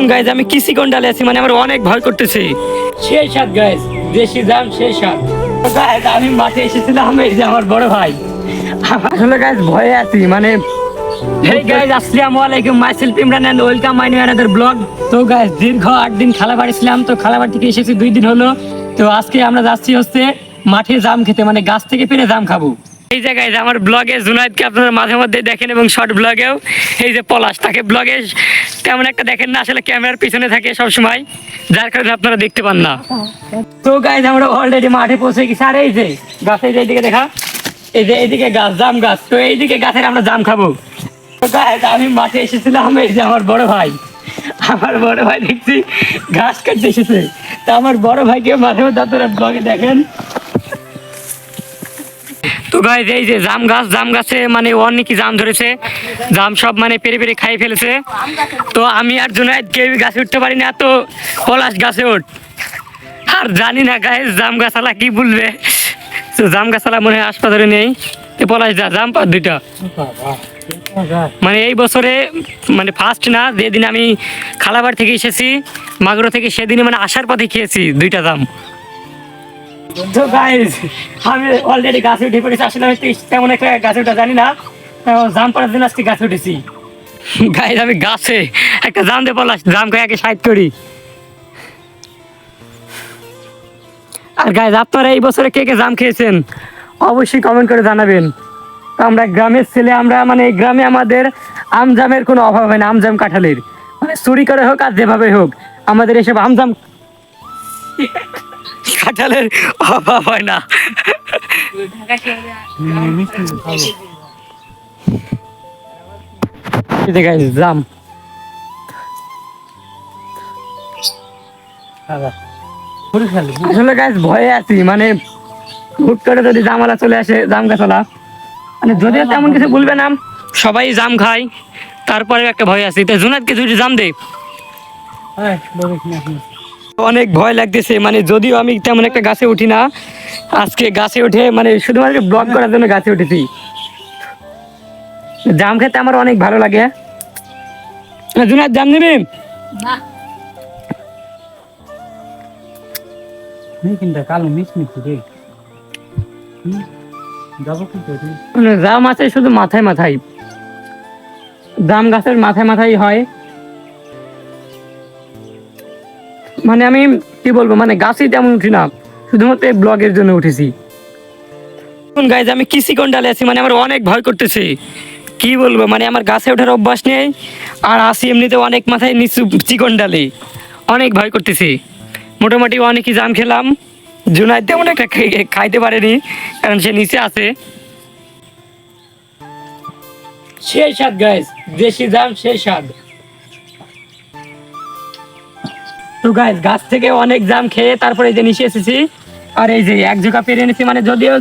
এখন গাইজ আমি কিসি ডালে আছি মানে আমার অনেক ভয় করতেছে। সেই সাত গাইজ দেশি দাম সেই সাত গাইজ আমি মাঠে এসেছিলাম এই যে আমার বড় ভাই। আসলে গাইজ ভয়ে আছি মানে হেই গাইজ আসসালামু আলাইকুম myself Imran and welcome my new another blog তো গাইজ দীর্ঘ আট দিন খালাবাড়ি ছিলাম তো খালাবাড়ি থেকে এসেছি দুই দিন হলো। তো আজকে আমরা যাচ্ছি হচ্ছে মাঠে জাম খেতে মানে গাছ থেকে পেরে জাম খাব। এই জায়গায় আমার ব্লগে জুনাইদকে আপনারা মাঝে মধ্যে দেখেন এবং শর্ট ব্লগেও এই যে পলাশ তাকে ব্লগে তেমন একটা দেখেন না আসলে ক্যামেরার পিছনে থাকে সব সময় যার কারণে আপনারা দেখতে পান না। তো গাইজ আমরা অলরেডি মাঠে পৌঁছে গেছি। আর এই যে গাছের এইদিকে দেখা এই যে এইদিকে গাছ জাম গাছ। তো এইদিকে গাছের আমরা জাম খাব। তো guys, আমি মাঠে এসেছিলাম এই যে আমার বড় ভাই। আমার বড় ভাই দেখছি ঘাস কাটতে এসেছে। তা আমার বড় ভাইকে মাঝে মধ্যে আপনারা ব্লগে দেখেন। তো গাইজ এই যে জাম গাছ, জাম গাছে মানে অনেকই জাম ধরেছে। জাম সব মানে পেরে পেরে খাই ফেলেছে। তো আমি আর জুনাইদ কেউ গাছে উঠতে পারি না, তো পলাশ গাছে উঠ আর জানি না গায়ে জাম গাছালা কি বলবে। তো জাম গাছালা মনে হয় হাসপাতালে নেই। পলাশ যা, জাম পাত দুইটা। মানে এই বছরে মানে ফার্স্ট না, যেদিন আমি খালাবার থেকে এসেছি, মাগুরো থেকে সেদিনই মানে আসার পথে খেয়েছি দুইটা দাম তো গাইজ আমি অলরেডি গাছে উঠে পড়েছি। আসলে আমি তেমন একটা গাছে উঠা জানি না। জাম পড়ার দিন আজকে গাছে উঠেছি। গাইজ আমি গাছে একটা জাম দিয়ে পড়লাম জাম খাই আগে সাইড করি। আর গাইজ আপনারা এই বছরে কে কে জাম খেয়েছেন? অবশ্যই কমেন্ট করে জানাবেন। তো আমরা গ্রামের ছেলে, আমরা মানে এই গ্রামে আমাদের আমজামের কোনো অভাব হয় না আমজাম কাঁঠালের। মানে চুরি করে হোক আর যেভাবে হোক, আমাদের এসব আমজাম কাঁঠালের অভাব হয় না। আসলে ভয়ে আছি মানে যদি জামালা চলে আসে, জাম মানে যদিও তেমন কিছু বলবে না, সবাই জাম খায় তারপরে একটা ভয় আছে। তো জুনাদকে দুটি জাম দে। অনেক ভয় লাগতেছে মানে যদিও আমি তেমন একটা গাছে উঠি না আজকে গাছে উঠে মানে শুধুমাত্র ব্লগ করার জন্য গাছে উঠেছি। জাম খেতে আমার অনেক ভালো লাগে। জুনাদ জাম নেবে? জাম আছে শুধু মাথায় মাথায়। জাম গাছের মাথায় মাথায় হয়। মানে আমি কি বলব মানে গাছই তেমন উঠি না, শুধুমাত্র এই ব্লগের জন্য উঠেছি। গাইজ আমি কিসি ডালে আছি মানে আমার অনেক ভয় করতেছে। কি বলব মানে আমার গাছে ওঠার অভ্যাস নেই, আর আসি এমনিতে অনেক মাথায় নিচু চিকন ডালে অনেক ভয় করতেছি। মোটামুটি অনেকই জাম খেলাম। জুনাই তেমন একটা খাইতে পারেনি, কারণ সে নিচে আছে। সেই স্বাদ গাইস দেশি জাম, সেই স্বাদ। তো গাইস গাছ থেকে অনেক জাম খেয়ে তারপরে এই যে নিচে এসেছি। আর এই যে এক জোকা পেরে এনেছি মানে যদিও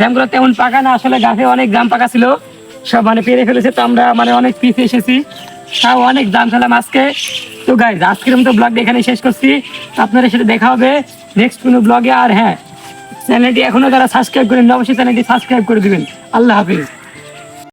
জামগুলো তেমন পাকা না, আসলে গাছে অনেক জাম পাকা ছিল। সব মানে পেরে ফেলেছে, তো আমরা মানে অনেক পিছে এসেছি। তাও অনেক জাম খেলাম আজকে। তো গাইজ আজকের মতো ব্লগ এখানে শেষ করছি। আপনাদের সেটা দেখা হবে নেক্সট কোনো ব্লগে আর হ্যাঁ চ্যানেলটি এখনও যারা সাবস্ক্রাইব করেন অবশ্যই চ্যানেলটি সাবস্ক্রাইব করে দিবেন। আল্লাহ হাফিজ।